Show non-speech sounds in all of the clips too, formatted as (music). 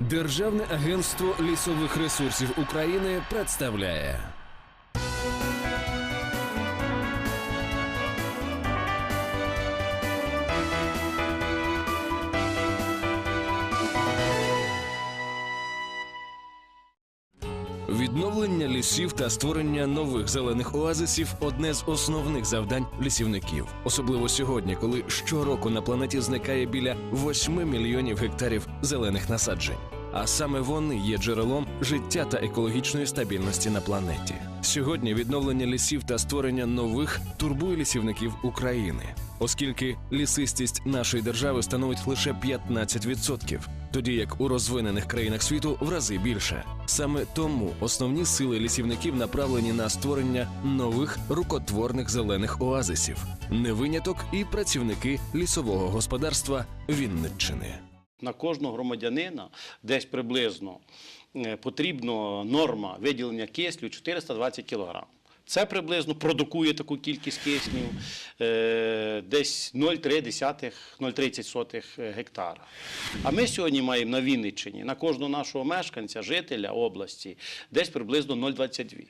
Державне агентство лісових ресурсів України представляє. Відновлення лісів та створення нових зелених оазисів одне з основних завдань лісівників, особливо сьогодні, коли щороку на планеті зникає біля 8 мільйонів гектарів зелених насаджень. А саме вони є джерелом життя та екологічної стабільності на планеті. Сьогодні відновлення лісів та створення нових турбує лісівників України, оскільки лісистість нашої держави становить лише 15%, тоді як у розвинених країнах світу в рази більше. Саме тому основні сили лісівників направлені на створення нових рукотворних зелених оазисів, не виняток і працівники лісового господарства Вінниччини. На кожного громадянина десь приблизно е, потрібна норма виділення кисню 420 кг. Це приблизно продукує таку кількість кисню е, десь 0,3-0,30 гектара. А ми сьогодні маємо на Вінниччині на кожного нашого мешканця, жителя області, десь приблизно 0,22.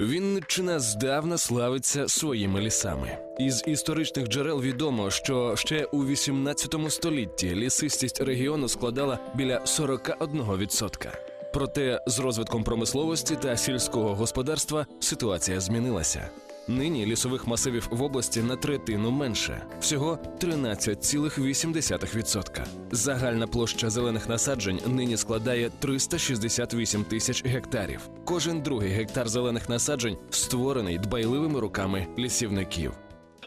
Вінниччина здавна славиться своїми лісами. Із історичних джерел відомо, що ще у 18 столітті лісистість регіону складала біля 41%. Проте з розвитком промисловості та сільського господарства ситуація змінилася. Нині лісових масивів в області на третину менше всього 13,8%. Загальна площа зелених насаджень нині складає 368 тисяч гектарів. Кожен другий гектар зелених насаджень створений дбайливими руками лісівників.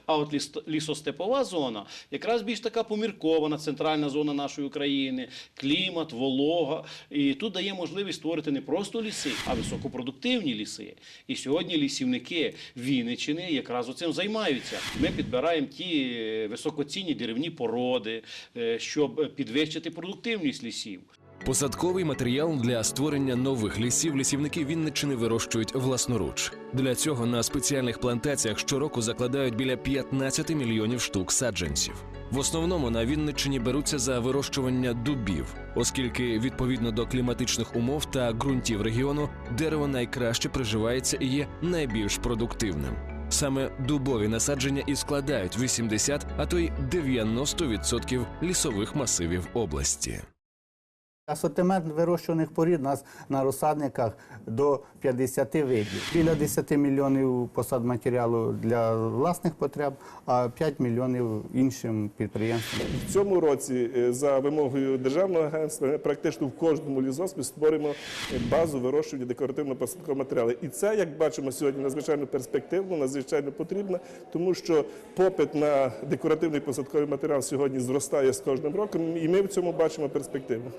А от ліс- лісостепова зона якраз більш така поміркована центральна зона нашої України, клімат, волога. І тут дає можливість створити не просто ліси, а високопродуктивні ліси. І сьогодні лісівники Вінниччини якраз оцим займаються. Ми підбираємо ті е, високоцінні деревні породи, е, щоб підвищити продуктивність лісів. Посадковий матеріал для створення нових лісів лісівники Вінниччини вирощують власноруч. Для цього на спеціальних плантаціях щороку закладають біля 15 мільйонів штук саджанців. В основному на Вінниччині беруться за вирощування дубів, оскільки відповідно до кліматичних умов та ґрунтів регіону дерево найкраще приживається і є найбільш продуктивним. Саме дубові насадження і складають 80, а то й 90% лісових масивів області. Асортимент вирощуваних порід у нас на розсадниках до 50 видів. Біля 10 мільйонів посад матеріалу для власних потреб, а 5 мільйонів іншим підприємствам. В цьому році е, за вимогою державного агентства практично в кожному лісоспі створимо базу вирощування декоративно-посадкового матеріалу. І це, як бачимо сьогодні, надзвичайно перспективно, надзвичайно потрібно, тому що попит на декоративний посадковий матеріал сьогодні зростає з кожним роком, і ми в цьому бачимо перспективу.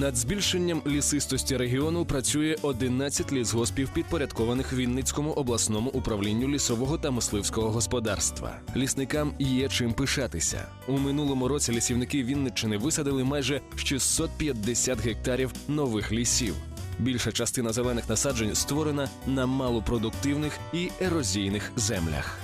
Над збільшенням лісистості регіону працює 11 лісгоспів, підпорядкованих Вінницькому обласному управлінню лісового та мисливського господарства. Лісникам є чим пишатися. У минулому році лісівники Вінниччини висадили майже 650 гектарів нових лісів. Більша частина зелених насаджень створена на малопродуктивних і ерозійних землях.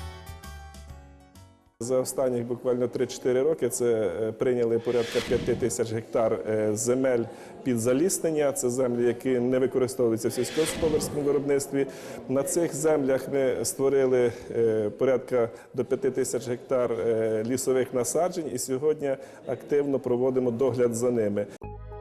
За останні буквально 3-4 роки це е, прийняли порядка 5 тисяч гектар е, земель під заліснення. Це землі, які не використовуються в сільськогосподарському виробництві. На цих землях ми створили е, порядка до 5 тисяч гектар лісових насаджень і сьогодні активно проводимо догляд за ними.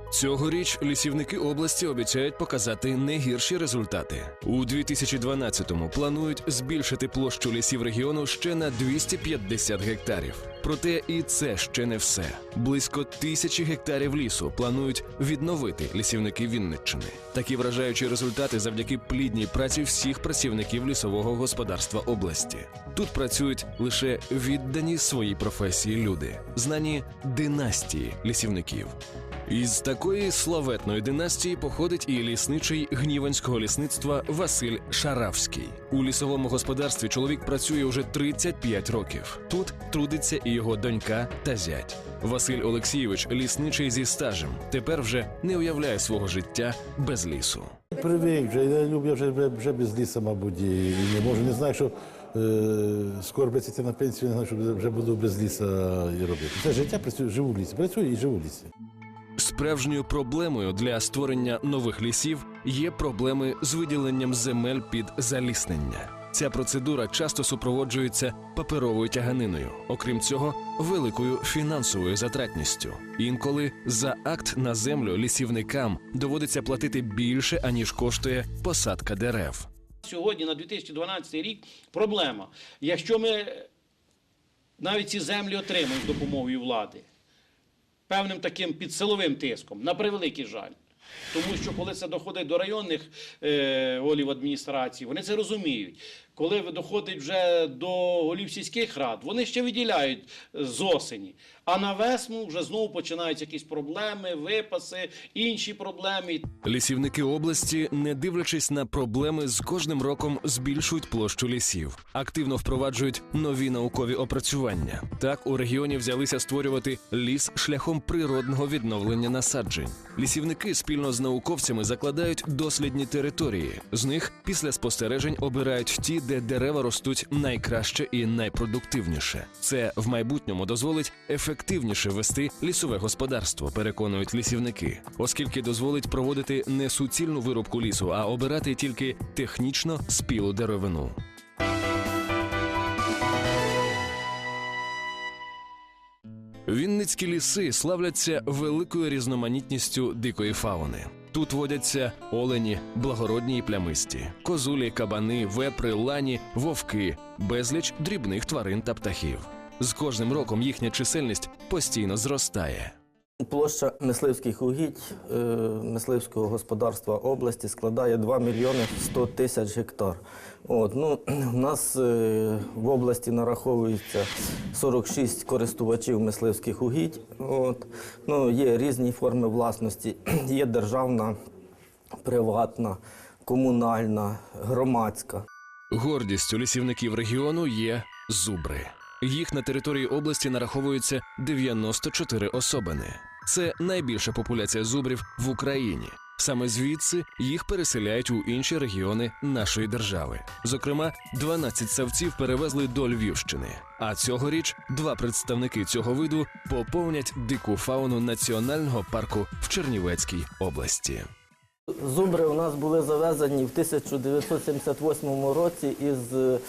Цьогоріч лісівники області обіцяють показати не гірші результати. У 2012-му планують збільшити площу лісів регіону ще на 250 гектарів. Проте і це ще не все. Близько тисячі гектарів лісу планують відновити лісівники Вінниччини. Такі вражаючі результати завдяки плідній праці всіх працівників лісового господарства області. Тут працюють лише віддані своїй професії люди, знані династії лісівників. Із такої славетної династії походить і лісничий гніванського лісництва Василь Шаравський. У лісовому господарстві чоловік працює уже 35 років. Тут трудиться і його донька та зять. Василь Олексійович лісничий зі стажем. Тепер вже не уявляє свого життя без лісу. Привик вже, я люблю вже, вже, без лісу, мабуть, і, не можу. Не знаю, що е, скоро йти на пенсію, не знаю, що вже буду без ліса і робити. Це життя працюю, живу в лісі. Працюю і живу в лісі. Справжньою проблемою для створення нових лісів є проблеми з виділенням земель під заліснення. Ця процедура часто супроводжується паперовою тяганиною, окрім цього, великою фінансовою затратністю. Інколи за акт на землю лісівникам доводиться платити більше аніж коштує посадка дерев. Сьогодні на 2012 рік проблема. Якщо ми навіть ці землі отримаємо з допомогою влади, певним таким підсиловим тиском, на превеликий жаль. Тому що коли це доходить до районних е, адміністрації, вони це розуміють. Коли доходить вже до голів сільських рад, вони ще виділяють з осені. А на весну вже знову починаються якісь проблеми, випаси, інші проблеми. Лісівники області, не дивлячись на проблеми, з кожним роком збільшують площу лісів, активно впроваджують нові наукові опрацювання. Так у регіоні взялися створювати ліс шляхом природного відновлення насаджень. Лісівники спільно з науковцями закладають дослідні території. З них після спостережень обирають ті, де дерева ростуть найкраще і найпродуктивніше. Це в майбутньому дозволить ефективніше вести лісове господарство, переконують лісівники, оскільки дозволить проводити не суцільну вирубку лісу, а обирати тільки технічно спілу деревину. Вінницькі ліси славляться великою різноманітністю дикої фауни. Тут водяться олені, благородні і плямисті, козулі, кабани, вепри, лані, вовки, безліч дрібних тварин та птахів. З кожним роком їхня чисельність постійно зростає. Площа мисливських угідь е, мисливського господарства області складає 2 мільйони 100 тисяч гектар. От, ну, (clears throat) у нас е, в області нараховується 46 користувачів мисливських угідь. От, ну, є різні форми власності, (clears throat) є державна, приватна, комунальна, громадська. Гордістю лісівників регіону є зубри. Їх на території області нараховується 94 особини. Це найбільша популяція зубрів в Україні. Саме звідси їх переселяють у інші регіони нашої держави. Зокрема, 12 савців перевезли до Львівщини. А цьогоріч два представники цього виду поповнять дику фауну національного парку в Чернівецькій області. Зубри у нас були завезені в 1978 році із е,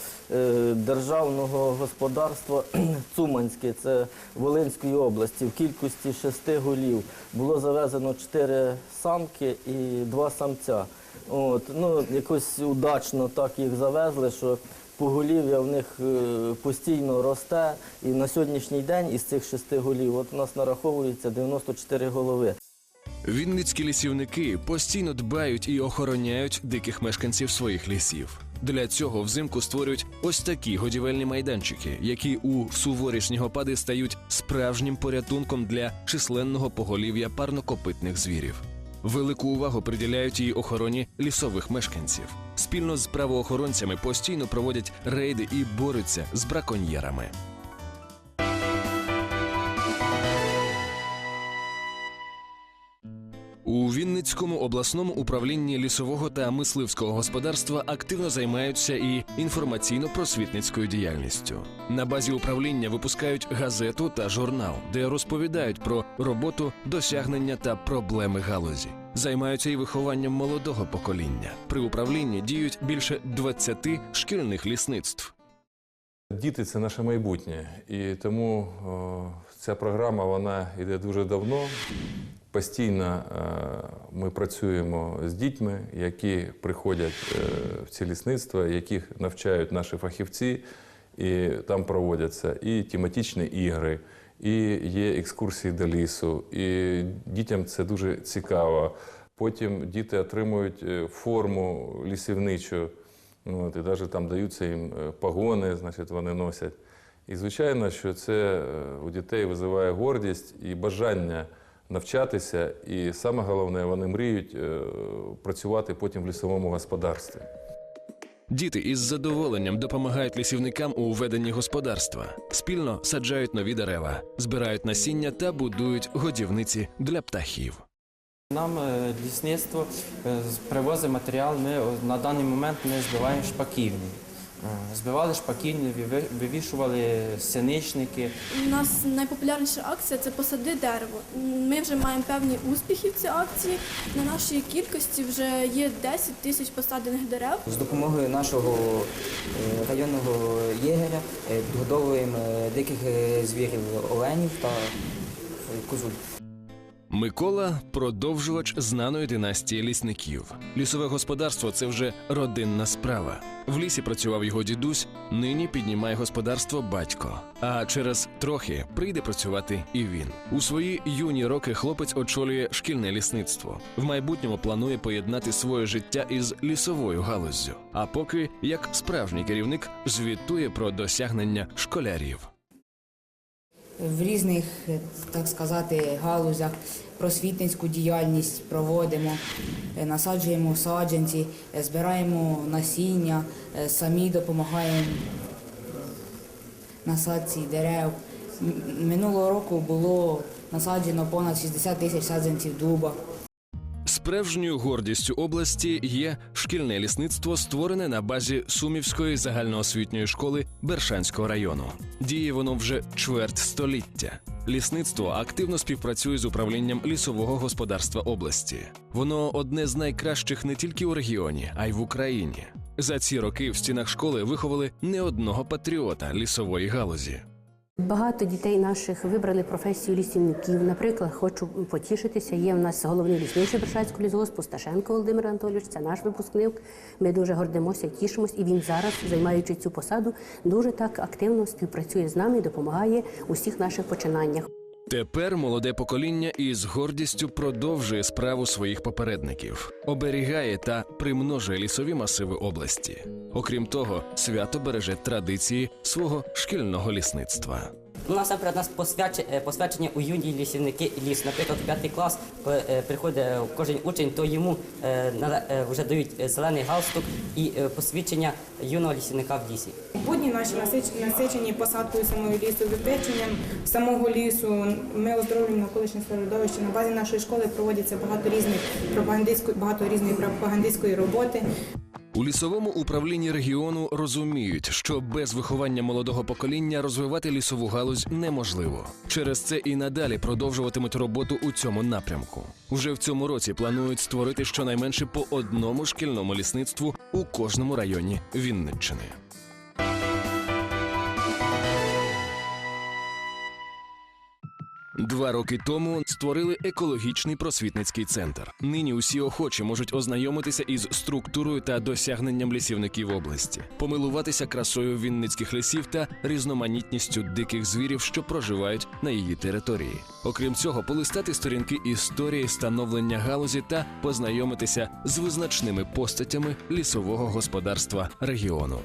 державного господарства (clears throat) Цуманське, це Волинської області, в кількості шести голів. Було завезено чотири самки і два самця. От, ну, якось удачно так їх завезли, що поголів'я в них е, постійно росте. І на сьогоднішній день із цих шести голів от у нас нараховується 94 голови. Вінницькі лісівники постійно дбають і охороняють диких мешканців своїх лісів. Для цього взимку створюють ось такі годівельні майданчики, які у суворі снігопади стають справжнім порятунком для численного поголів'я парнокопитних звірів. Велику увагу приділяють і охороні лісових мешканців. Спільно з правоохоронцями постійно проводять рейди і борються з браконьєрами. У Вінницькому обласному управлінні лісового та мисливського господарства активно займаються і інформаційно-просвітницькою діяльністю. На базі управління випускають газету та журнал, де розповідають про роботу, досягнення та проблеми галузі. Займаються і вихованням молодого покоління. При управлінні діють більше 20 шкільних лісництв. Діти це наше майбутнє, і тому о, ця програма вона йде дуже давно. Постійно е, ми працюємо з дітьми, які приходять е, в ці лісництва, яких навчають наші фахівці, і там проводяться і тематичні ігри, і є екскурсії до лісу. І дітям це дуже цікаво. Потім діти отримують е, форму лісівничу. От, і навіть там даються їм погони, значить, вони носять. І звичайно, що це у дітей визиває гордість і бажання навчатися. І саме головне, вони мріють е, працювати потім в лісовому господарстві. Діти із задоволенням допомагають лісівникам у веденні господарства, спільно саджають нові дерева, збирають насіння та будують годівниці для птахів. Нам е, лісництво е, привозить матеріал. Ми на даний момент ми збиваємо шпаківні. Е, Збивали шпакільні, вивішували синичники. У нас найпопулярніша акція це посади дерево. Ми вже маємо певні успіхи в цій акції. На нашій кількості вже є 10 тисяч посаджених дерев. З допомогою нашого е, районного єгеря е, підгодовуємо диких звірів оленів та козуль. Микола продовжувач знаної династії лісників. Лісове господарство це вже родинна справа. В лісі працював його дідусь, нині піднімає господарство батько. А через трохи прийде працювати і він. У свої юні роки хлопець очолює шкільне лісництво. В майбутньому планує поєднати своє життя із лісовою галуздю. А поки, як справжній керівник, звітує про досягнення школярів. В різних, так сказати, галузях просвітницьку діяльність проводимо, е, насаджуємо саджанці, е, збираємо насіння, е, самі допомагаємо насадці дерев. Минулого року було насаджено понад 60 тисяч саджанців дуба. Справжньою гордістю області є шкільне лісництво, створене на базі Сумівської загальноосвітньої школи Бершанського району. Діє воно вже чверть століття. Лісництво активно співпрацює з управлінням лісового господарства області. Воно одне з найкращих не тільки у регіоні, а й в Україні. За ці роки в стінах школи виховали не одного патріота лісової галузі. Багато дітей наших вибрали професію лісівників. Наприклад, хочу потішитися. Є в нас головний лісничий Бершацького лісгоспу Сташенко Володимир Анатолійович. Це наш випускник. Ми дуже гордимося і тішимось. І він зараз, займаючи цю посаду, дуже так активно співпрацює з нами і допомагає у всіх наших починаннях. Тепер молоде покоління із гордістю продовжує справу своїх попередників, оберігає та примножує лісові масиви області. Окрім того, свято береже традиції свого шкільного лісництва. Ну, насамперед, у нас е, посвячення у юні лісівники ліс. Наприклад, п'ятий клас, коли е, приходить кожен учень, то йому е, е, вже дають е, зелений галстук і е, посвідчення юного лісівника в лісі. Будні наші насичені посадкою самого лісу, вивченням самого лісу. Ми оздоровлюємо навколишнє середовище. На базі нашої школи проводиться багато різних пропагандистської, багато різної пропагандистської роботи. У лісовому управлінні регіону розуміють, що без виховання молодого покоління розвивати лісову галузь неможливо. Через це і надалі продовжуватимуть роботу у цьому напрямку. Уже в цьому році планують створити щонайменше по одному шкільному лісництву у кожному районі Вінниччини. Два роки тому створили екологічний просвітницький центр. Нині усі охочі можуть ознайомитися із структурою та досягненням лісівників області, помилуватися красою вінницьких лісів та різноманітністю диких звірів, що проживають на її території. Окрім цього, полистати сторінки історії становлення галузі та познайомитися з визначними постатями лісового господарства регіону.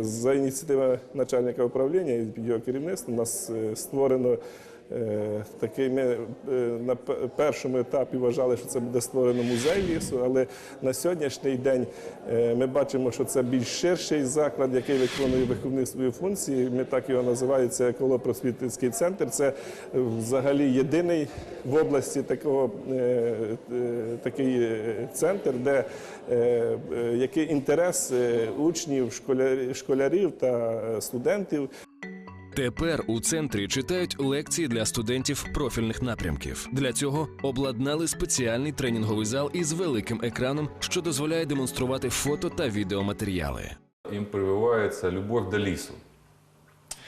За ініціативою начальника управління і його керівництва у нас е, створено такий. Ми е, на першому етапі вважали, що це буде створено музей лісу, але на сьогоднішній день е, ми бачимо, що це більш ширший заклад, який виконує виховні свої функції. Ми так його називаємо, це еколопросвітницький центр. Це е, взагалі єдиний в області такого, е, е, такий е, центр, де е, е, який інтерес е, учнів, школярів, та е, студентів. Тепер у центрі читають лекції для студентів профільних напрямків. Для цього обладнали спеціальний тренінговий зал із великим екраном, що дозволяє демонструвати фото та відеоматеріали. Їм прививається любов до лісу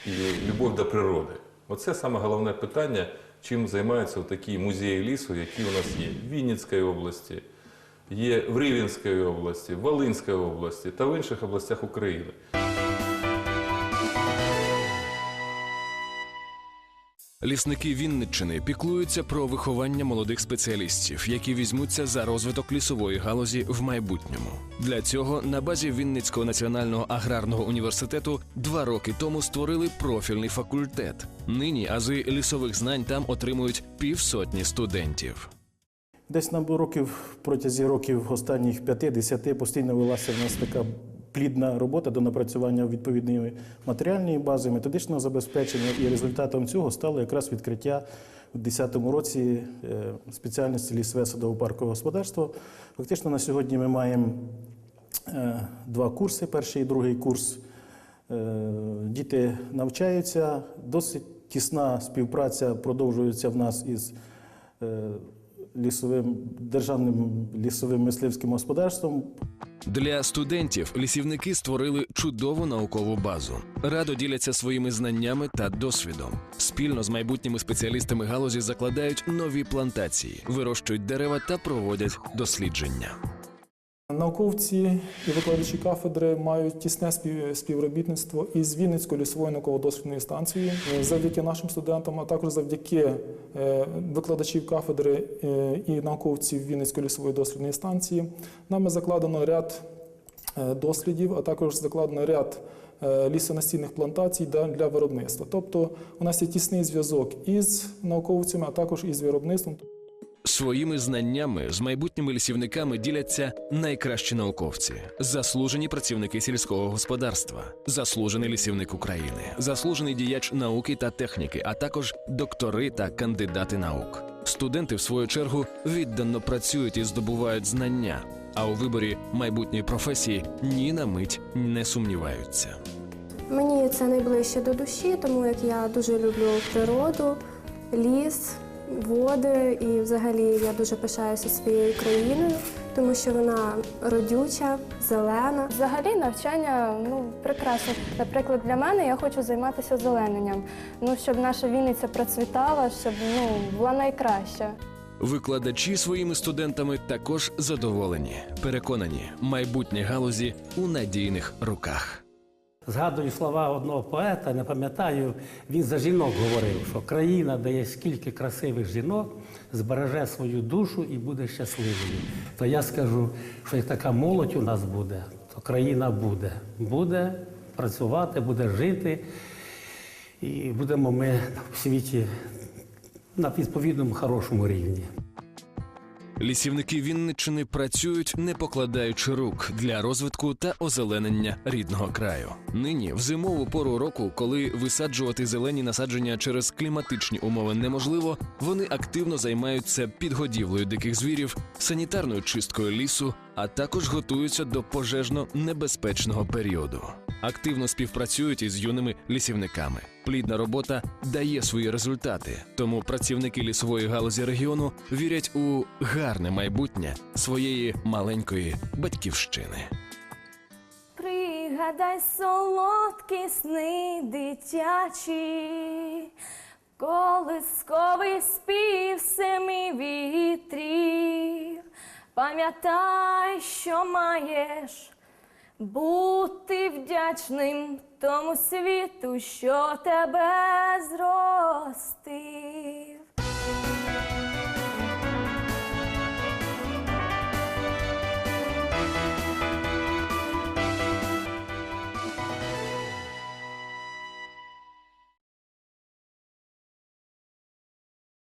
і любов до природи. Оце саме головне питання, чим займаються такі музеї лісу, які у нас є в Вінницькій області, є в Рівненській області, в Волинській області та в інших областях України. Лісники Вінниччини піклуються про виховання молодих спеціалістів, які візьмуться за розвиток лісової галузі в майбутньому. Для цього на базі Вінницького національного аграрного університету два роки тому створили профільний факультет. Нині ази лісових знань там отримують півсотні студентів. Десь на років протязі років останніх 5-10 постійно велася в нас така плідна робота до напрацювання відповідної матеріальної бази, методичного забезпечення. І результатом цього стало якраз відкриття у 2010 році е, спеціальності лісове садово-паркове господарство. Фактично на сьогодні ми маємо е, два курси, перший і другий курс. Е, Діти навчаються, досить тісна співпраця продовжується в нас із лісовим, державним лісовим мисливським господарством. Для студентів лісівники створили чудову наукову базу. Радо діляться своїми знаннями та досвідом. Спільно з майбутніми спеціалістами галузі закладають нові плантації, вирощують дерева та проводять дослідження. Науковці і викладачі кафедри мають тісне співробітництво із Вінницькою лісовою науково-дослідною станцією. Е, Завдяки нашим студентам, а також завдяки е, викладачів кафедри е, і науковців Вінницької лісової дослідної станції, нами закладено ряд дослідів, а також закладено ряд лісонастійних плантацій для виробництва. Тобто у нас є тісний зв'язок із науковцями, а також із виробництвом. Своїми знаннями з майбутніми лісівниками діляться найкращі науковці, заслужені працівники сільського господарства, заслужений лісівник України, заслужений діяч науки та техніки, а також доктори та кандидати наук. Студенти, в свою чергу, віддано працюють і здобувають знання, а у виборі майбутньої професії ні на мить не сумніваються. Мені це найближче до душі, тому як я дуже люблю природу, ліс, води і взагалі я дуже пишаюся своєю країною, тому що вона родюча, зелена. Взагалі навчання ну прекрасно. Наприклад, для мене я хочу займатися зелененням. Ну щоб наша Вінниця процвітала, щоб ну була найкраща. Викладачі своїми студентами також задоволені, переконані, майбутнє галузі у надійних руках. Згадую слова одного поета, не пам'ятаю, він за жінок говорив, що країна, де є скільки красивих жінок, збереже свою душу і буде щасливою. То я скажу, що як така молодь у нас буде, то країна буде. Буде працювати, буде жити, і будемо ми в світі на відповідному хорошому рівні. Лісівники Вінниччини працюють, не покладаючи рук для розвитку та озеленення рідного краю. Нині, в зимову пору року, коли висаджувати зелені насадження через кліматичні умови неможливо, вони активно займаються підгодівлею диких звірів, санітарною чисткою лісу, а також готуються до пожежно-небезпечного періоду. Активно співпрацюють із юними лісівниками. Плідна робота дає свої результати, тому працівники лісової галузі регіону вірять у гарне майбутнє своєї маленької батьківщини. Пригадай солодкі сни дитячі, колисковий спів семи вітрів. Пам'ятай, що маєш бути вдячним тому світу, що тебе зростив.